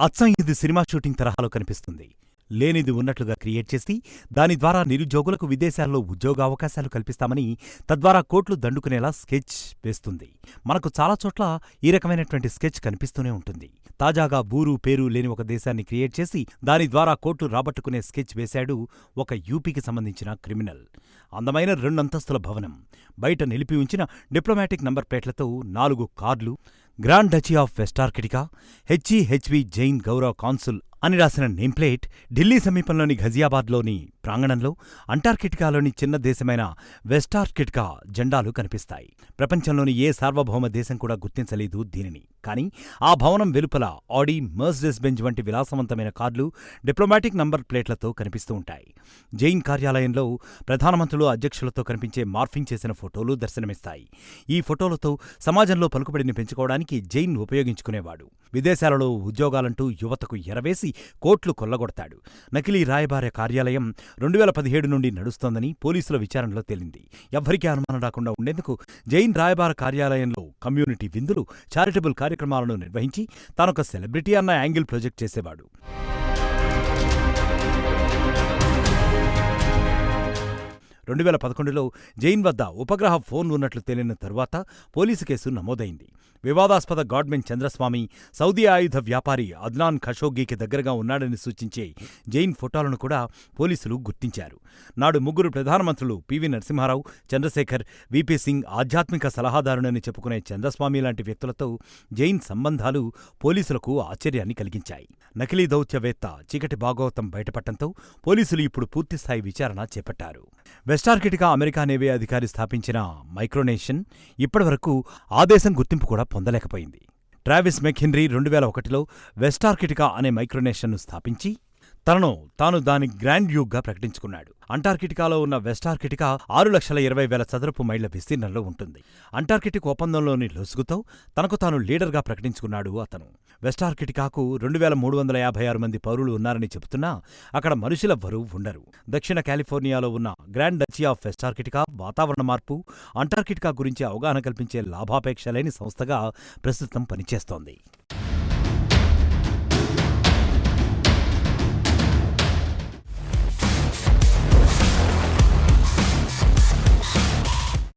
అచ్చం ఇది cinema shooting తరహాలో కనిపిస్తుంది. లేనిది ఉన్నట్లుగా క్రియేట్ చేసి దాని ద్వారా నిరుద్యోగులకు విదేశాల్లో ఉద్యోగ అవకాశాలు కల్పిస్తామని తద్వారా కోట్లు దండుకునేలా స్కెచ్ వేస్తుంది. మనకు చాలా చోట్ల ఈ రకమైనటువంటి స్కెచ్ కనిపిస్తూనే ఉంటుంది. తాజాగా బూరు పేరు లేని ఒక దేశాన్ని క్రియేట్ చేసి దాని ద్వారా కోట్లు రాబట్టుకునే స్కెచ్ వేశాడు ఒక యూపీకి సంబంధించిన క్రిమినల్. అందమైన రెండంతస్తుల భవనం. బయట నిలిపి ఉంచిన డిప్లొమాటిక్ నంబర్ ప్లేట్లతో నాలుగు కార్లు grand duchy of Westarctica HEHV Jain Gaurav consul అని రాసిన నేమ్ప్లేట్ ఢిల్లీ సమీపంలోని ఘజియాబాద్లోని ప్రాంగణంలో అంటార్కిటికాలోని చిన్న దేశమైన వెస్టార్కిటికా జెండాలు కనిపిస్తాయి. ప్రపంచంలోని ఏ సార్వభౌమ దేశం కూడా గుర్తించలేదు దీనిని. కానీ ఆ భవనం వెలుపల ఆడి మర్సిడెస్ బెంజ్ వంటి విలాసవంతమైన కార్లు డిప్లొమాటిక్ నంబర్ ప్లేట్లతో కనిపిస్తూ ఉంటాయి. జైన్ కార్యాలయంలో ప్రధానమంత్రులు అధ్యక్షులతో కనిపించే మార్ఫింగ్ చేసిన ఫోటోలు దర్శనమిస్తాయి. ఈ ఫోటోలతో సమాజంలో పలుకుబడిని పెంచుకోవడానికి జైన్ ఉపయోగించుకునేవాడు. విదేశాలలో ఉద్యోగాలంటూ యువతకు ఎరవేసి కోట్లు కొల్లగొడతాడు. నకిలీ రాయబార కార్యాలయం రెండు వేల పదిహేడు నుండి నడుస్తోందని పోలీసుల విచారణలో తేలింది. ఎవ్వరికీ అనుమానం రాకుండా ఉండేందుకు జైన్ రాయబార కార్యాలయంలో కమ్యూనిటీ విందులు చారిటబుల్ కార్యక్రమాలను నిర్వహించి తానొక సెలబ్రిటీ అన్న యాంగిల్ ప్రొజెక్ట్ చేసేవాడు. రెండు వేల పదకొండులో జైన్ వద్ద ఉపగ్రహ ఫోన్ ఉన్నట్లు తేలిన తరువాత పోలీసు కేసు నమోదైంది. వివాదాస్పద గాడ్మెన్ చంద్రస్వామి సౌదీ ఆయుధ వ్యాపారి అద్నాన్ ఖషోగీకి దగ్గరగా ఉన్నాడని సూచించే జైన్ ఫోటోలను కూడా పోలీసులు గుర్తించారు. నాడు ముగ్గురు ప్రధానమంత్రులు పివి నరసింహారావు చంద్రశేఖర్ విపి సింగ్ ఆధ్యాత్మిక సలహాదారునని చెప్పుకునే చంద్రస్వామి లాంటి వ్యక్తులతో జైన్ సంబంధాలు పోలీసులకు ఆశ్చర్యాన్ని కలిగించాయి. నకిలీ దౌత్యవేత్త చీకటి భాగవతం బయటపడటంతో పోలీసులు ఇప్పుడు పూర్తిస్థాయి విచారణ చేపట్టారు. వెస్టార్కిటికా అమెరికా నేవీ అధికారి స్థాపించిన మైక్రోనేషన్ ఇప్పటివరకు ఆ దేశం గుర్తింపు కూడా పొందలేకపోయింది. ట్రావిస్ మెక్హెన్రీ రెండు వేల ఒకటిలో వెస్టార్కిటికా అనే మైక్రోనేషన్ను స్థాపించి తనను తాను దాని గ్రాండ్ డ్యూక్గా ప్రకటించుకున్నాడు. అంటార్కిటికాలో ఉన్న వెస్టార్కిటికా ఆరు లక్షల ఇరవై వేల చదరపు మైళ్ళ విస్తీర్ణంలో ఉంటుంది. అంటార్కిటిక్ ఒప్పందంలోని లొసుగుతో తనకు తాను లీడర్గా ప్రకటించుకున్నాడు అతను. వెస్టార్కిటికాకు రెండు వేల మూడు వందల యాభై ఆరు మంది పౌరులు ఉన్నారని చెబుతున్నా అక్కడ మనుషులెవ్వరూ ఉండరు. దక్షిణ కాలిఫోర్నియాలో ఉన్న గ్రాండ్ డచీ ఆఫ్ వెస్టార్కిటికా వాతావరణ మార్పు అంటార్కిటికా గురించి అవగాహన కల్పించే లాభాపేక్ష లేని సంస్థగా ప్రస్తుతం పనిచేస్తోంది.